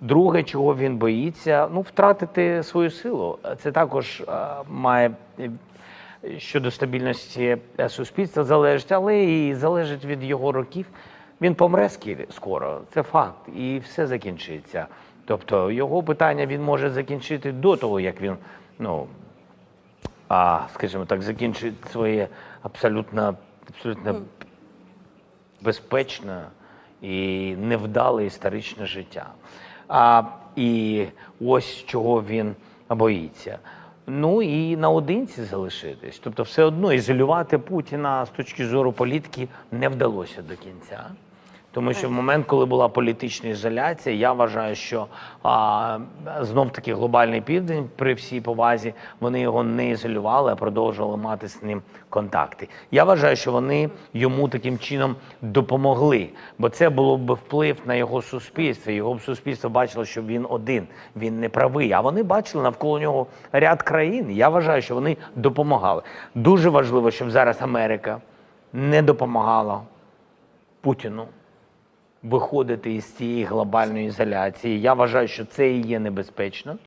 Друге, чого він боїться, ну втратити свою силу. Це також е, має е, щодо стабільності е, суспільства залежить, але і залежить від його років. Він помре скоро, це факт, і все закінчиться. Тобто його питання він може закінчити до того, як він ну а, скажімо так, закінчить своє абсолютно, абсолютно безпечне і невдале історичне життя. А, і ось чого він боїться. Ну і наодинці залишитись. Тобто, все одно ізолювати Путіна з точки зору політики не вдалося до кінця. Тому що в момент, коли була політична ізоляція, я вважаю, що а, знов таки глобальний південь, при всій повазі, вони його не ізолювали, а продовжували мати з ним контакти. Я вважаю, що вони йому таким чином допомогли, бо це було б вплив на його суспільство. Його б суспільство бачило, що він один, він не правий. А вони бачили навколо нього ряд країн. Я вважаю, що вони допомагали. Дуже важливо, щоб зараз Америка не допомагала Путіну виходити із цієї глобальної ізоляції. Я вважаю, що це і є небезпечно.